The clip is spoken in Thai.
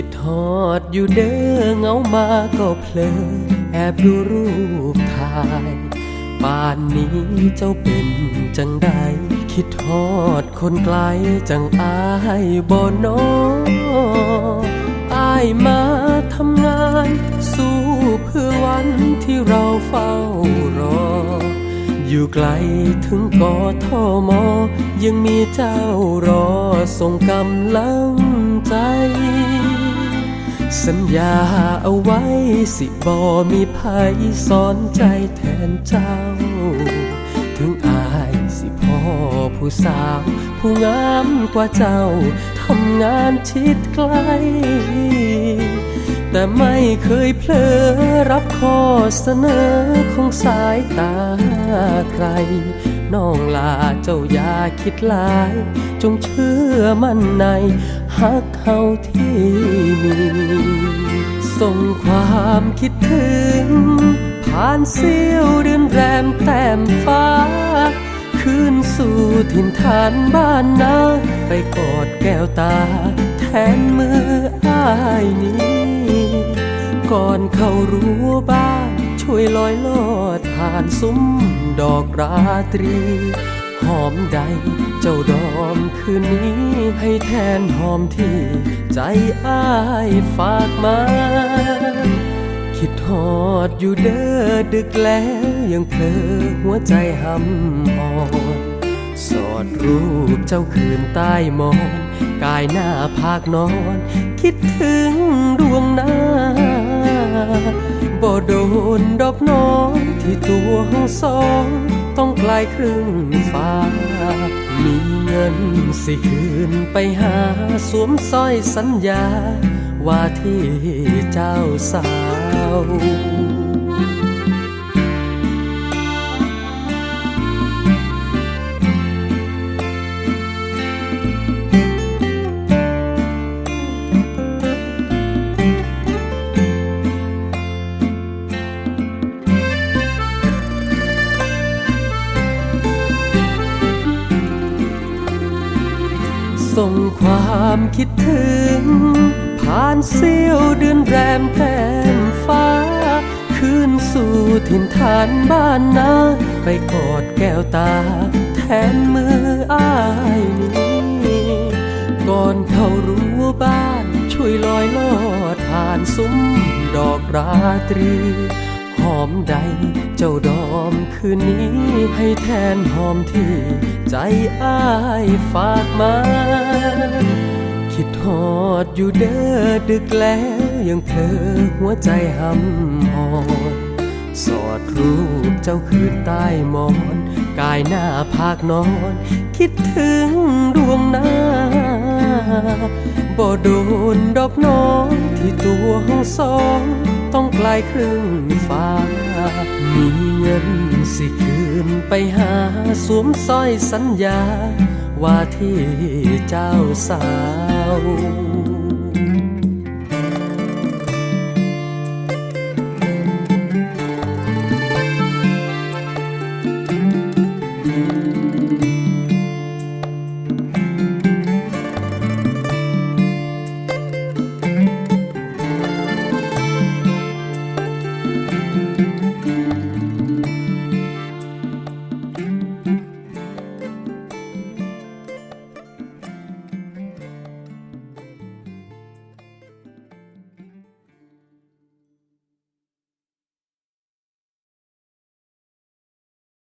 คิดทอดอยู่เด้อเหงามาก็เพลอแอบดูรูปถ่ายป่านนี้เจ้าเป็นจังใดคิดทอดคนไกลจังอายบ่นออายมาทำงาน สู้เพื่อวันที่เราเฝ้ารอ อยู่ไกลถึงกอทอมอ ยังมีเจ้ารอส่งกำลังใจ สัญญาเอาไว้สิบอมีภัยสอนใจแทนเจ้า ถึงอายสิพ่อผู้สาว ผู้งามกว่าเจ้า ทำงานชิดไกล แต่ไม่เคยเพลอรับข้อเสนอของสายตาใคร น้องลาเจ้าอย่าคิดหลาย จงเชื่อมั่นในฮักเฮาที่มีส่งความคิดถึง ผ่านเสี้ยวเดือนแรมแต้มฟ้า คืนสู่ถิ่นฐานบ้านนา ไปกอดแก้วตา แทนมืออ้ายนี้ ก่อนเข้ารั้บ้านช่วยลอยลอด ผ่านซุ้มดอกราตรี หอมใดเจ้าดอมคืนนี้ให้แทนหอมที่ ใจอ้ายฝากมา คิดหอดอยู่เด้อดึกแล้วยังเพลอหัวใจหำอ่อนสอดรูปเจ้าคืนใต้หมอนกายหน้าภาคนอน คิดถึงดวงหน้า บ่โดนดอกน้องที่ตัวห้องสองต้องไกลครึ่งฟ้า มีเงินสิคืนไปหาสวมสร้อยสัญญา ว่าที่เจ้าสาว ส่งความคิดถึง ผ่านเสี้ยวเดือนแรมแต้มฟ้า คืนสู่ถิ่นฐานบ้านนา ไปกอดแก้วตา แทนมืออ้ายนี้ ก่อนเขารั้วบ้านช่วยลอยลอดผ่านซุ้มดอกราตรี อมใด เจ้าดอมคืนนี้ให้แทนหอมที่ใจอ้ายฝากมา คิดหอดอยู่เด้อดึกแล้วยังเพลอหัวใจหำอ่อนสอดรูปเจ้าคืนใต้หมอน กายหน้าภาคนอน คิดถึงดวงหน้าบ่โดนดอกน้องที่ตัวห้องสอง ต้องไกลครึ่งฟ้า มีเงินสิคืนไปหาสวมสร้อยสัญญา ว่าที่เจ้าสาว